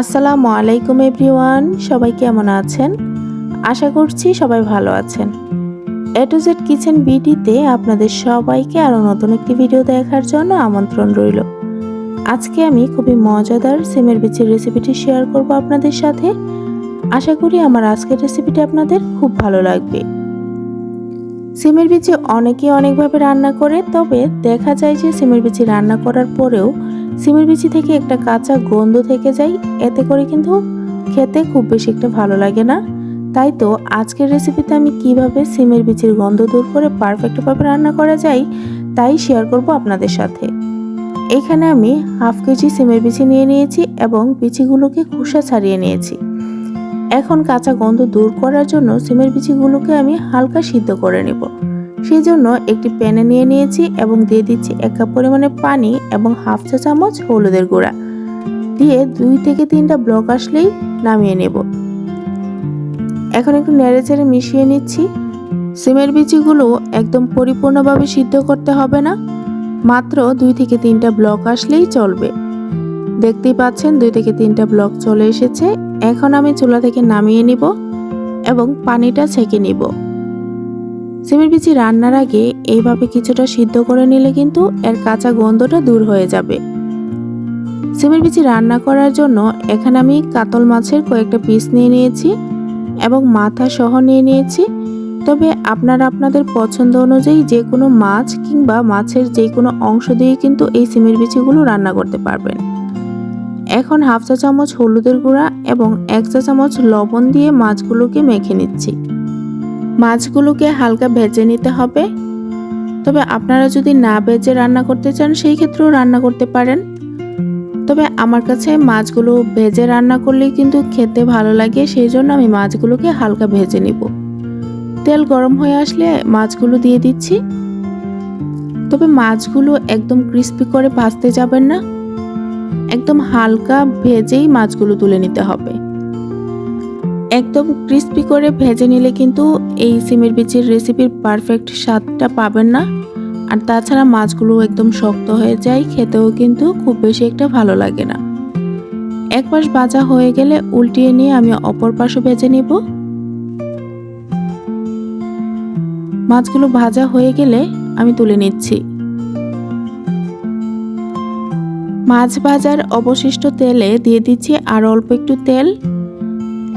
আসসালামু আলাইকুম এভরিওয়ান, সবাই কেমন আছেন? আশা করছি সবাই ভালো আছেন। এ টু জেড কিচেন বিডিতে আপনাদের সবাইকে আরও নতুন একটি ভিডিও দেখার জন্য আমন্ত্রণ রইল। আজকে আমি খুবই মজাদার সিমের বিচের রেসিপিটি শেয়ার করব আপনাদের সাথে। আশা করি আমার আজকের রেসিপিটি আপনাদের খুব ভালো লাগবে। সিমের বিচি অনেকে অনেকভাবে রান্না করে, তবে দেখা যায় যে সিমের বিচি রান্না করার পরেও সিমের বিচি থেকে একটা কাঁচা গন্ধ থেকে যায়। এতে করে কিন্তু খেতে খুব বেশি একটা ভালো লাগে না। তাই তো আজকের রেসিপিতে আমি কীভাবে সিমের বিচির গন্ধ দূর করে পারফেক্টভাবে রান্না করা যায়, তাই শেয়ার করব আপনাদের সাথে। এখানে আমি হাফ কেজি সিমের বিচি নিয়ে নিয়েছি এবং বিচিগুলোকে খোসা ছাড়িয়ে নিয়েছি। এখন কাঁচা গন্ধ দূর করার জন্য সিমের বিচিগুলোকে আমি হালকা সিদ্ধ করে নেব। সেই জন্য একটি প্যানে নিয়ে নিয়েছি এবং দিয়ে দিচ্ছি এক কাপ পরিমাণে পানি এবং হাফ চা চামচ হলুদের গুঁড়া। দিয়ে দুই থেকে তিনটা ব্লক আসলেই নামিয়ে নেব। এখন একটু নেড়ে চেড়ে মিশিয়ে নিচ্ছি। সিমের বিচিগুলো একদম পরিপূর্ণভাবে সিদ্ধ করতে হবে না। মাত্র দুই থেকে তিনটা ব্লক আসলেই চলবে। দেখতেই পাচ্ছেন দুই থেকে তিনটা ব্লক চলে এসেছে এখন আমি চুলা থেকে নামিয়ে নিব এবং পানিটা ছেঁকে নিব। সিমের বিচি রান্নার আগে এইভাবে কিছুটা সিদ্ধ করে নিলে কিন্তু এর কাঁচা গন্ধটা দূর হয়ে যাবে। সিমের বিচি রান্না করার জন্য এখানে আমি কাতল মাছের কয়েকটা পিস নিয়ে নিয়েছি এবং মাথা সহ নিয়ে নিয়েছি। তবে আপনারা আপনাদের পছন্দ অনুযায়ী যে কোনো মাছ কিংবা মাছের যে কোনো অংশ দিয়ে কিন্তু এই সিমের বিচিগুলো রান্না করতে পারবেন। এখন হাফ চা চামচ হলুদের গুঁড়া এবং এক চা চামচ লবণ দিয়ে মাছগুলোকে মেখে নিচ্ছি। মাছগুলোকে হালকা ভেজে নিতে হবে। তবে আপনারা যদি না ভেজে রান্না করতে চান, সেই ক্ষেত্রেও রান্না করতে পারেন। তবে আমার কাছে মাছগুলো ভেজে রান্না করলেই কিন্তু খেতে ভালো লাগে, সেই জন্য আমি মাছগুলোকে হালকা ভেজে নিব। তেল গরম হয়ে আসলে মাছগুলো দিয়ে দিচ্ছি। তবে মাছগুলো একদম ক্রিস্পি করে ভাজতে যাবেন না। একদম হালকা ভেজেই মাছগুলো তুলে নিতে হবে। একদম ক্রিস্পি করে ভেজে নিলে কিন্তু এই সিমের বিচির রেসিপির পারফেক্ট স্বাদটা পাবেন না। আর তাছাড়া মাছগুলো একদম শক্ত হয়ে যায়, খেতেও কিন্তু খুব বেশি একটা ভালো লাগে না। এক পাশ ভাজা হয়ে গেলে উল্টিয়ে নিয়ে আমি অপর পাশও ভেজে নিব। মাছগুলো ভাজা হয়ে গেলে আমি তুলে নিচ্ছি। মাছ ভাজার অবশিষ্ট তেলে দিয়ে দিচ্ছি আর অল্প একটু তেল।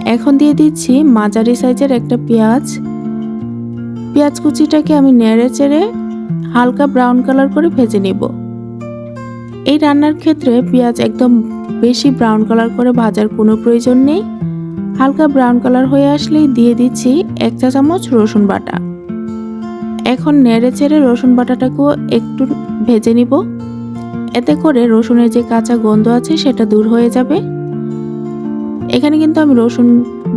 এখন দিয়ে দিচ্ছি মাঝারি সাইজের একটা পেঁয়াজ। পেঁয়াজ কুচিটাকে আমি নেড়ে চেড়ে হালকা ব্রাউন কালার করে ভেজে নিব। এই রান্নার ক্ষেত্রে পেঁয়াজ একদম বেশি ব্রাউন কালার করে ভাজার কোনো প্রয়োজন নেই। হালকা ব্রাউন কালার হয়ে আসলেই দিয়ে দিচ্ছি এক চা চামচ রসুন বাটা। এখন নেড়ে চেড়ে রসুন বাটাটাকেও একটু ভেজে নিব। এতে করে রসুনের যে কাঁচা গন্ধ আছে সেটা দূর হয়ে যাবে। এখানে কিন্তু আমি রসুন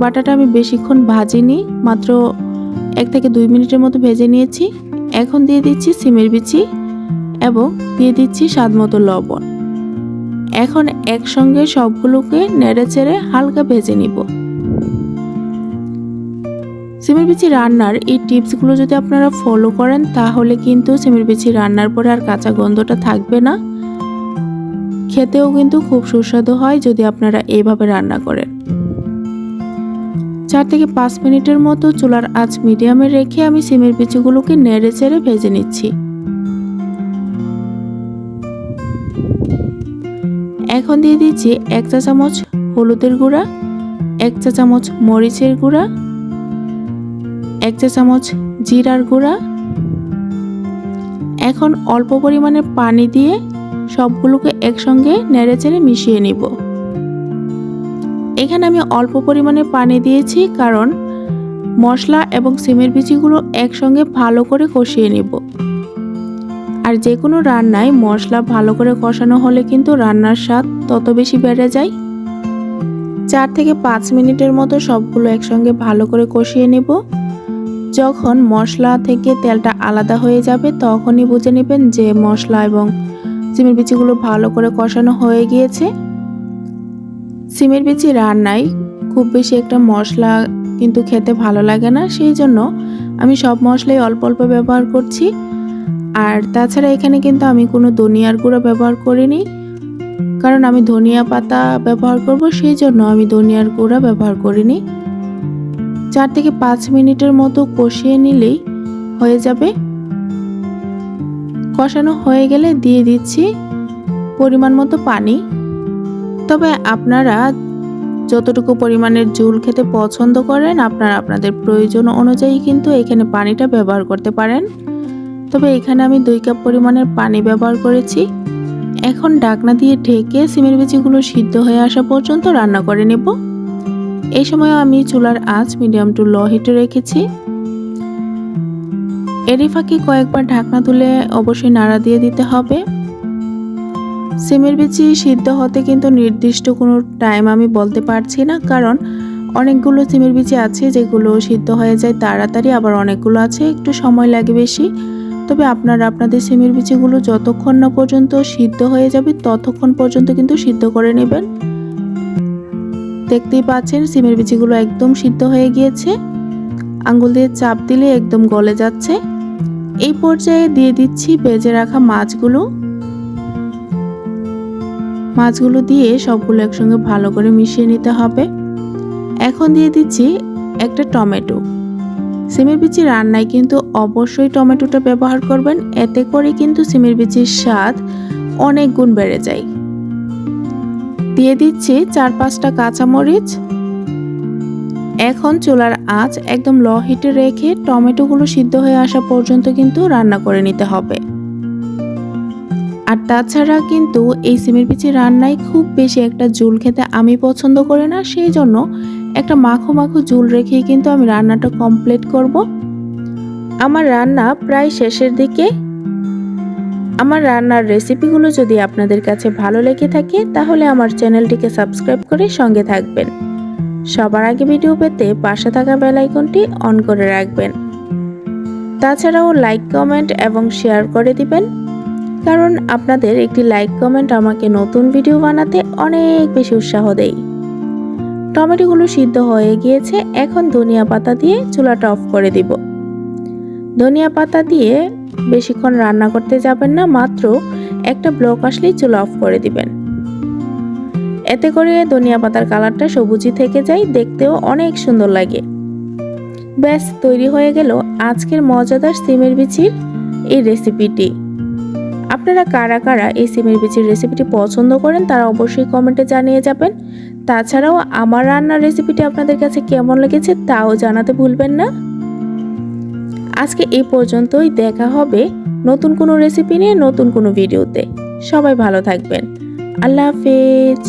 বাটাটা আমি বেশিক্ষণ ভাজিনি, মাত্র এক থেকে দুই মিনিটের মতো ভেজে নিয়েছি। এখন দিয়ে দিচ্ছি সিমের বিচি এবং দিয়ে দিচ্ছি স্বাদ মতো লবণ। এখন একসঙ্গে সবগুলোকে নেড়ে চেড়ে হালকা ভেজে নিব। সিমের বিচি রান্নার এই টিপসগুলো যদি আপনারা ফলো করেন, তাহলে কিন্তু সিমের বিচি রান্নার পরে আর কাঁচা গন্ধটা থাকবে না। খেতেও কিন্তু খুব সুস্বাদু হয় যদি আপনারা এইভাবে রান্না করেন। চার থেকে পাঁচ মিনিটের মতো চুলার আঁচ মিডিয়ামে রেখে আমি সিমের বিচিগুলোকে নেড়ে চেড়ে ভেজে নিচ্ছি। এখন দিয়ে দিচ্ছি এক চা চামচ হলুদের গুঁড়া, এক চা চামচ মরিচের গুঁড়া, এক চা চামচ জিরার গুঁড়া। এখন অল্প পরিমাণে পানি দিয়ে সবগুলোকে একসঙ্গে নেড়ে চেড়ে মিশিয়ে নিব। এখানে আমি অল্প পরিমাণে পানি দিয়েছি কারণ মশলা এবং সিমের বিচিগুলো একসঙ্গে ভালো করে কষিয়ে নিব। আর যে কোনো রান্নায় মশলা ভালো করে কষানো হলে কিন্তু রান্নার স্বাদ তত বেশি বেড়ে যায়। চার থেকে পাঁচ মিনিটের মতো সবগুলো একসঙ্গে ভালো করে কষিয়ে নেব। যখন মশলা থেকে তেলটা আলাদা হয়ে যাবে তখনই বুঝে নেবেন যে মশলা এবং সিমের বিচিগুলো ভালো করে কষানো হয়ে গিয়েছে। সিমের বিচি রান্নায় খুব বেশি একটা মশলা কিন্তু খেতে ভালো লাগে না, সেই জন্য আমি সব মশলাই অল্প অল্প ব্যবহার করছি। আর তাছাড়া এখানে কিন্তু আমি কোনো ধনিয়ার গুঁড়ো ব্যবহার করিনি, কারণ আমি ধনিয়া পাতা ব্যবহার করব, সেই জন্য আমি ধনিয়ার গুঁড়া ব্যবহার করিনি। চার থেকে পাঁচ মিনিটের মতো কষিয়ে নিলেই হয়ে যাবে। কষানো হয়ে গেলে দিয়ে দিচ্ছি পরিমাণ মতো পানি। তবে আপনারা যতটুকু পরিমাণের ঝোল খেতে পছন্দ করেন, আপনারা আপনাদের প্রয়োজন অনুযায়ী কিন্তু এখানে পানিটা ব্যবহার করতে পারেন। তবে এখানে আমি দুই কাপ পরিমাণের পানি ব্যবহার করেছি। এখন ডাকনা দিয়ে ঢেকে সিমের বিচিগুলো সিদ্ধ হয়ে আসা পর্যন্ত রান্না করে নেব। এই সময় আমি চুলার আঁচ মিডিয়াম টু লো হিটে রেখেছি। এরই ফাঁকে কয়েকবার ঢাকনা তুলে অবশ্যই নাড়া দিয়ে দিতে হবে। সিমের বিচি সিদ্ধ হতে কিন্তু নির্দিষ্ট কোনো টাইম আমি বলতে পারছি না, কারণ অনেকগুলো সিমের বিচি আছে, যেগুলো সিদ্ধ হয়ে যায় তাড়াতাড়ি, আবার অনেকগুলো আছে, একটু সময় লাগে বেশি। তবে আপনারা আপনাদের সিমের বিচিগুলো যতক্ষণ না পর্যন্ত সিদ্ধ হয়ে যাবে, ততক্ষণ পর্যন্ত কিন্তু সিদ্ধ করে নেবেন। দেখতেই পাচ্ছেন, সিমের বিচিগুলো একদম সিদ্ধ হয়ে গিয়েছে। আঙ্গুল দিয়ে চাপ দিলে একদম গলে যাচ্ছে। এই পর্যায়ে দিয়ে দিচ্ছি বেজে রাখা মাছগুলো। মাছগুলো দিয়ে সবগুলো একসঙ্গে ভালো করে মিশিয়ে নিতে হবে। এখন দিয়ে দিচ্ছি একটা টমেটো। সিমের বিচি রান্নায় কিন্তু অবশ্যই টমেটোটা ব্যবহার করবেন, এতে করে কিন্তু সিমের বিচির স্বাদ অনেক গুণ বেড়ে যায়। দিয়ে দিচ্ছি চার পাঁচটা কাঁচামরিচ এখন চুলার আঁচ একদম লো হিটে রেখে টমেটোগুলো সিদ্ধ হয়ে আসা পর্যন্ত কিন্তু রান্না করে নিতে হবে। আর তাছাড়া কিন্তু এই সিমের বিচি রান্নায় খুব বেশি একটা ঝুল খেতে আমি পছন্দ করি না, সেই জন্য একটা মাখো মাখো ঝুল রেখেই কিন্তু আমি রান্নাটা কমপ্লিট করব। আমার রান্না প্রায় শেষের দিকে। আমার রান্নার রেসিপিগুলো যদি আপনাদের কাছে ভালো লেগে থাকে, তাহলে আমার চ্যানেলটিকে সাবস্ক্রাইব করে সঙ্গে থাকবেন। সবার আগে ভিডিও পেতে পাশে থাকা বেল আইকনটি অন করে রাখবেন। তাছাড়াও লাইক কমেন্ট এবং শেয়ার করে দিবেন। কারণ আপনাদের একটি লাইক কমেন্ট আমাকে নতুন ভিডিও বানাতে অনেক বেশি উৎসাহ দেয়। টমেটোগুলো সিদ্ধ হয়ে গিয়েছে, এখন ধনিয়া পাতা দিয়ে চুলাটা অফ করে দিব। ধনিয়া পাতা দিয়ে বেশিক্ষণ রান্না করতে যাবেন না, মাত্র একটা ব্লক আসলেই চুলা অফ করে দিবেন। এতে করে ধনিয়া পাতার কালারটা সবুজই থেকে যায়, দেখতেও অনেক সুন্দর লাগে। ব্যাস, তৈরি হয়ে গেল আজকের মজাদার সিমের বিচির এই রেসিপিটি। আপনারা কারা কারা এই সিমের বিচির রেসিপিটি পছন্দ করেন, তারা অবশ্যই কমেন্টে জানিয়ে যাবেন। তাছাড়াও আমার রান্নার রেসিপিটি আপনাদের কাছে কেমন লেগেছে, তাও জানাতে ভুলবেন না। আজকে এই পর্যন্তই, দেখা হবে নতুন কোনো রেসিপি নিয়ে, নতুন কোনো ভিডিওতে। সবাই ভালো থাকবেন। আল্লাহ হাফেজ